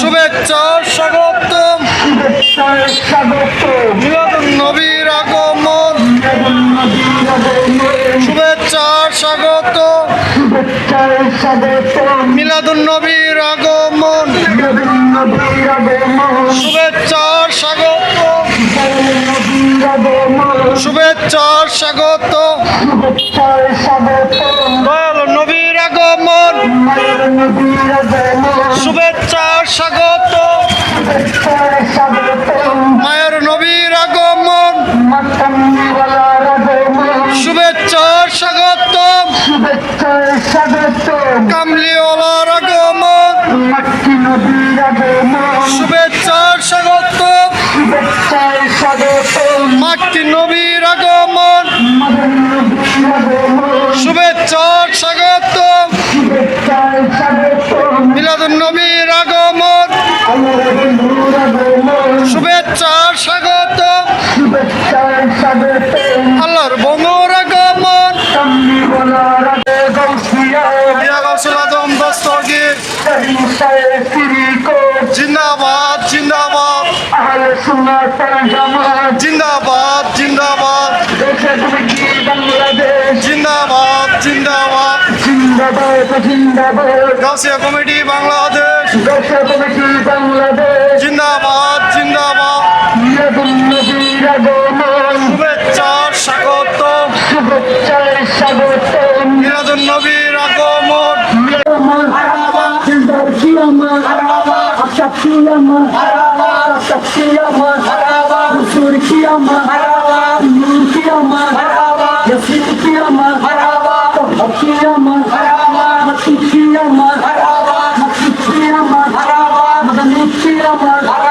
শুভেচ্ছা স্বাগত মিলাদুন নবীর আগমন। শুভেচ্ছা স্বাগত মিলাদুন নবীর আগমন। শুভেচ্ছা স্বাগত শুভেচ্ছা স্বাগত শুভেচ্ছায় স্বাগত আগমন মাতান্নিওয়ালার আগমন শুভেচ্ছা স্বাগত শুভেচ্ছায় স্বাগত কামলিওয়ালার আগমন মাতৃ নবীর আগমন শুভেচ্ছার স্বাগত শুভেচ্ছায় স্বাগত মাটি নবীর আগমন নবীর আগমন। শুভেচ্ছা। আল্লাহর বঙ্গর আগমন জিন্দাবাদ জিন্দাবাদ জিন্দাবাদ জিন্দাবাদ। জিন্দাবাদ জিন্দাবাদ। জিন্দাবাদ জিন্দাবাদ। গাউসিয়া কমিটি বাংলাদেশ দেশে তুমি বাংলাদেশ। शक्तियम हरावा शक्तियम हरावा सुरखियम हरावा नूरखियम हरावा यसीखियम हरावा हकियम हरावा मतिखियम हरावा मतिखियम हरावा मदनिखियम हरावा